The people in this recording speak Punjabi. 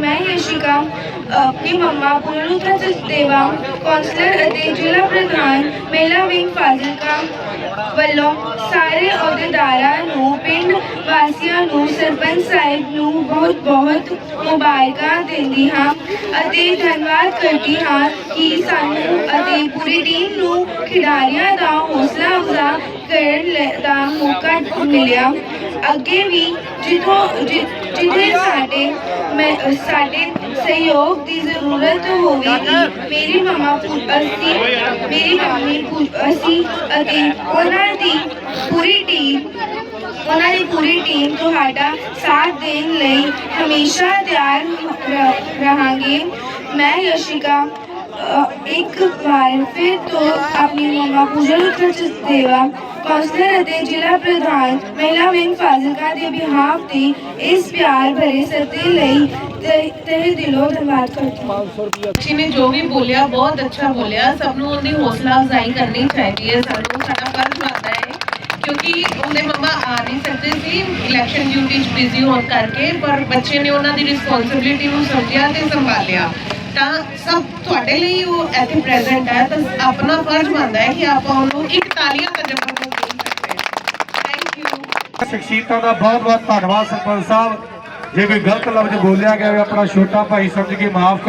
ਮੈਂ ਯਸ਼ਿਕਾ, ਆਪਣੀ ਮੰਮਾ ਪੁਰਲੂਤਾ ਦੇਵਾ ਕੌਂਸਲਰ ਅਤੇ ਜ਼ਿਲ੍ਹਾ ਪ੍ਰਧਾਨ ਮੇਲਾ ਵਿੰਗ ਫਾਜ਼ਿਲਕਾ ਵੱਲੋਂ ਸਾਰੇ ਅਹੁਦੇਦਾਰਾਂ ਨੂੰ, ਪਿੰਡ ਵਾਸੀਆਂ ਨੂੰ, ਸਰਪੰਚ ਸਾਹਿਬ ਨੂੰ ਬਹੁਤ ਬਹੁਤ ਮੁਬਾਰਕਾਂ ਦਿੰਦੀ ਹਾਂ ਅਤੇ ਧੰਨਵਾਦ ਕਰਦੀ ਹਾਂ ਕਿ ਸਾਨੂੰ ਅਤੇ ਪੂਰੀ ਟੀਮ ਨੂੰ ਖਿਡਾਰੀਆਂ ਦਾ ਹੌਸਲਾ ਅਫਜ਼ਾ ਕਰਨ ਲੈ- ਦਾ ਮੌਕਾ ਮਿਲਿਆ। ਅੱਗੇ ਵੀ ਜਿੱਥੋਂ, ਜਿ- ਜਿੱਥੇ ਸਾਡੇ ਮੈਂ ਸਾਡੇ ਸਹਿਯੋਗ ਦੀ ਜ਼ਰੂਰਤ ਹੋਵੇਗੀ। ਮੇਰੀ ਮਮਾ ਪੁ- ਅਸੀਂ ਮੇਰੀ ਮੰਮੀ ਪੁ- ਅਸੀਂ ਅਤੇ ਉਹਨਾਂ ਦੀ ਪੂਰੀ ਟੀਮ ਉਹਨਾਂ ਦੀ ਪੂਰੀ ਟੀਮ ਤੁਹਾਡਾ ਸਾਥ ਦੇਣ ਲਈ ਹਮੇਸ਼ਾ ਤਿਆਰ ਰਹਾਂਗੇ। ਮੈਂ, ਯਸ਼ਿਕਾ ਅ, ਇੱਕ ਵਾਰ ਫਿਰ ਤੋਂ ਆਪਣੀ ਮਮਾ ਪੂਜਾ ਉੱਤਰ ਦੇਵਾ। ਅਤੇ ਜ਼ਿਲ੍ਹਾ ਪ੍ਰਧਾਨ ਮਹਿਲਾ ਵਿੰਗ ਫਾਜ਼ਿਲਕਾ ਦੇ ਬਿਹਾਫ ਤੇ ਇਸ ਪਿਆਰ ਭਰੇ ਸੱਦੇ ਲਈ ਤਹਿ ਦਿਲੋਂ ਧੰਨਵਾਦ ਕਰਦੀ ਹਾਂ। ਬੱਚੀ ਨੇ ਜੋ ਵੀ ਬੋਲਿਆ ਬਹੁਤ ਅੱਛਾ ਬੋਲਿਆ। ਸਭ ਨੂੰ ਉਹਦੀ ਹੌਸਲਾ ਅਫਜ਼ਾਈ ਕਰਨੀ ਚਾਹੀਦੀ ਹੈ। ਸਾਨੂੰ ਸਾਡਾ ਫਰਜ਼ ਬਣਦਾ ਹੈ ਕਿਉਂਕਿ ਉਹਦੇ ਮੰਮਾ ਆ ਨਹੀਂ ਸਕਦੇ ਸੀ। ਇਲੈਕਸ਼ਨ ਡਿਊਟੀ 'ਚ ਬਿਜ਼ੀ ਹੋਣ ਕਰਕੇ ਪਰ ਬੱਚੇ ਨੇ ਉਹਨਾਂ ਦੀ ਰਿਸਪੌਂਸਿਬਿਲਿਟੀ ਨੂੰ ਸਮਝਿਆ ਤੇ ਸੰਭਾਲਿਆ। ਤਾਂ ਸਭ ਤੁਹਾਡੇ ਲਈ ਉਹ ਇੱਥੇ ਪ੍ਰੈਜ਼ੈਂਟ ਹੈ, ਤਾਂ ਆਪਣਾ ਫਰਜ਼ ਬਣਦਾ ਹੈ ਕਿ ਆਪਾਂ ਉਹਨੂੰ ਇੱਕ ਤਾਲੀਆਂ ਦਾ ਜਵਾਬ ਦੇ ਸਕਦੇ ਹਾਂ ਥੈਂਕ ਯੂ ਸ਼ਖਸੀਅਤਾਂ ਦਾ ਬਹੁਤ ਬਹੁਤ ਧੰਨਵਾਦ ਸਰਪੰਚ ਸਾਹਿਬ। ਜੇ ਕੋਈ ਗਲਤ ਲਫ਼ਜ਼ ਬੋਲਿਆ ਗਿਆ ਹੋਵੇ, ਆਪਣਾ ਛੋਟਾ ਭਾਈ ਸਮਝ ਕੇ ਮਾਫ